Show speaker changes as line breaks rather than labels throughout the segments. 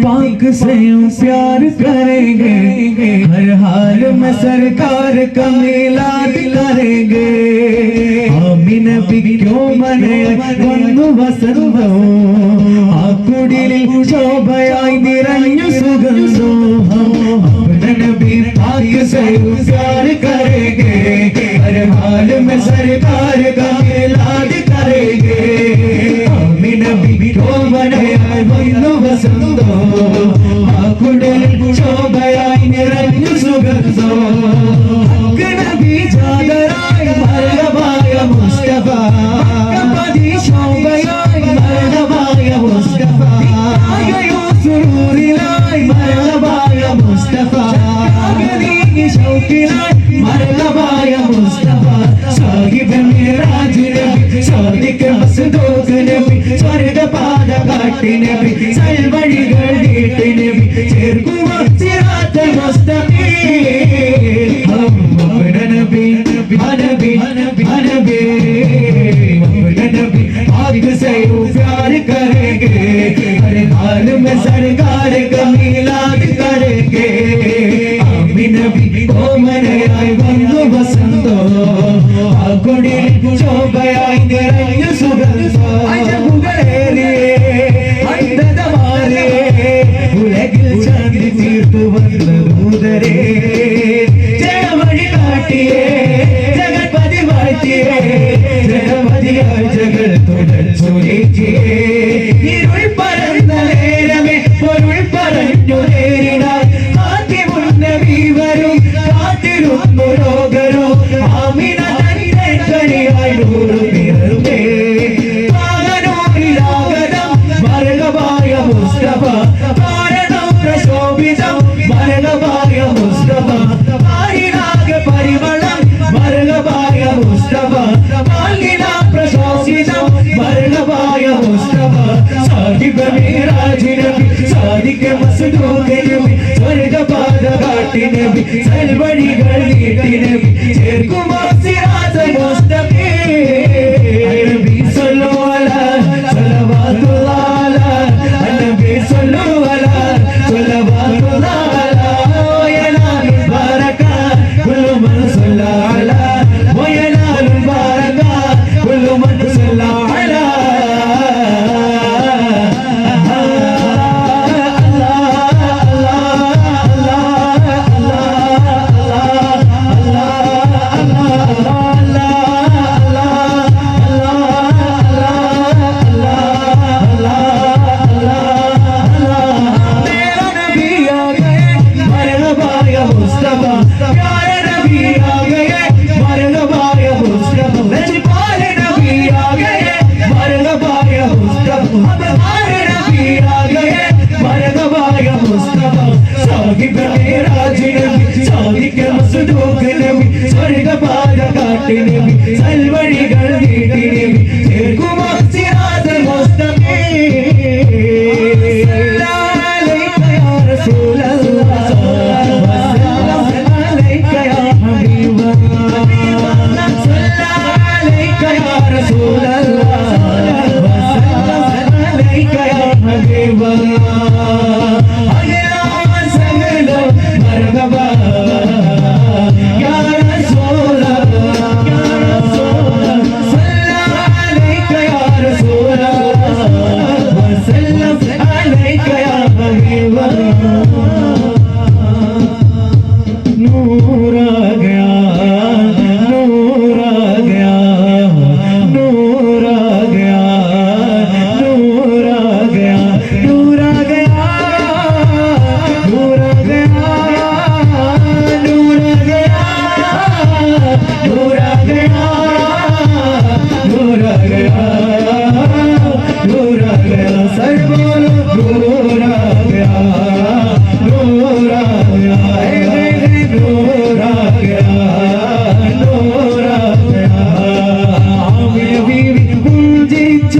पाक से प्यार करेंगे, हर हाल में सरकार का मेला करेंगे। हम नबी क्यों मने बंधु वसंदो आ जो बयाई निरंजन सुगंधो, हम नबी पाक से प्यार करेंगे, हर हाल में सरकार का Thank you. പ്രശോസിതം മരണമായ മുസ്തഫ സാഹിബനെ രാജിനബി സാധിക്ക മസ്ലൂകനബി സ്വർഗപാത കാട്ടിനബി സൽവഴികൾ നീട്ടിനബി ചേർക്കും മരണമായ മുസ്തഫ സാഹിബിനെ രാജിനബി സാധിക്ക മസ്ദൂഖ് നബി സ്വർഗപാത കാട്ടിനബി സൽവഴികൾ നീട്ടിനബി ചേർക്കുമാ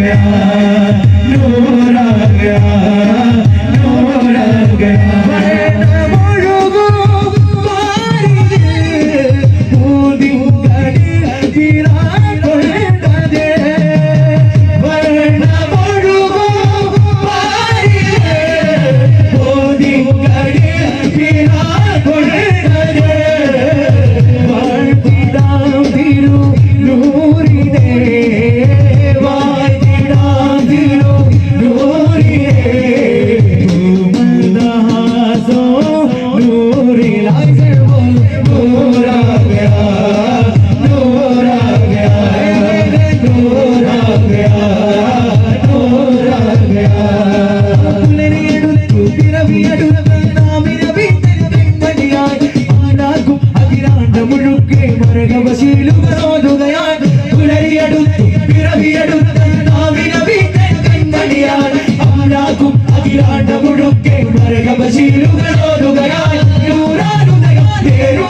गया വാതിലാണ്ട മുഴുക്കെ നരകമശീലുകളോടുകയാൽ ൂരാനുതയം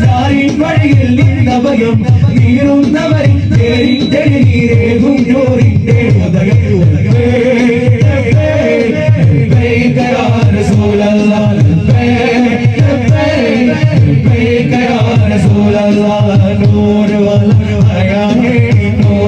സാരിൻ വഴിയിൽ നിന്ന ഭയം നീറുന്നവരെ തേരിന്റെ നീരേകും നോറിന്റെ ഉദയം നൂറ് വല നൂറ്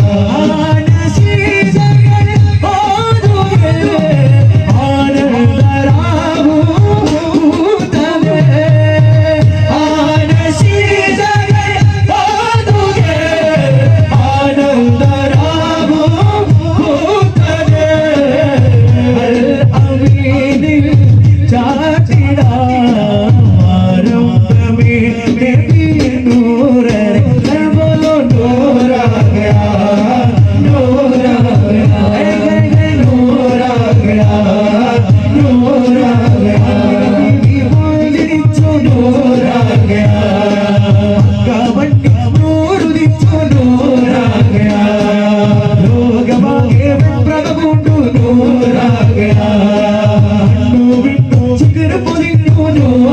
Oh, no.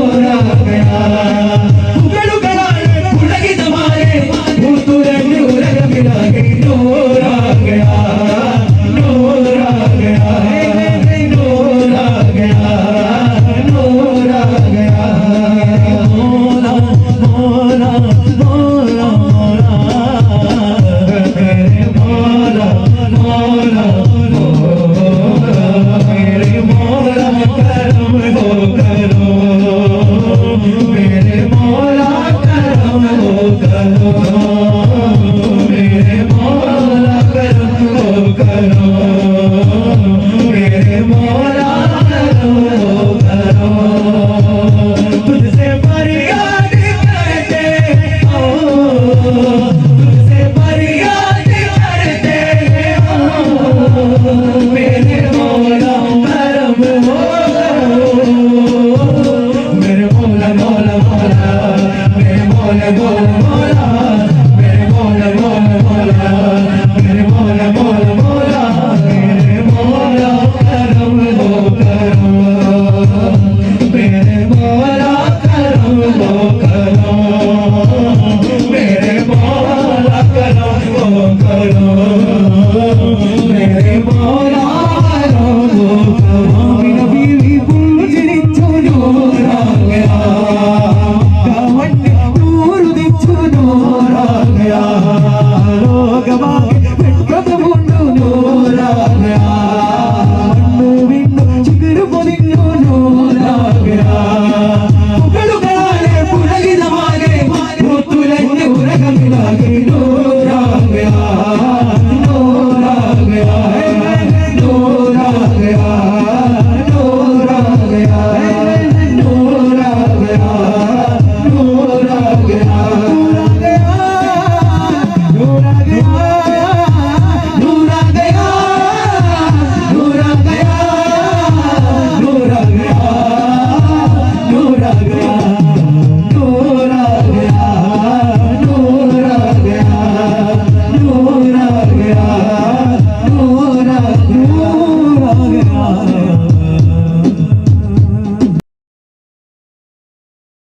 Oh,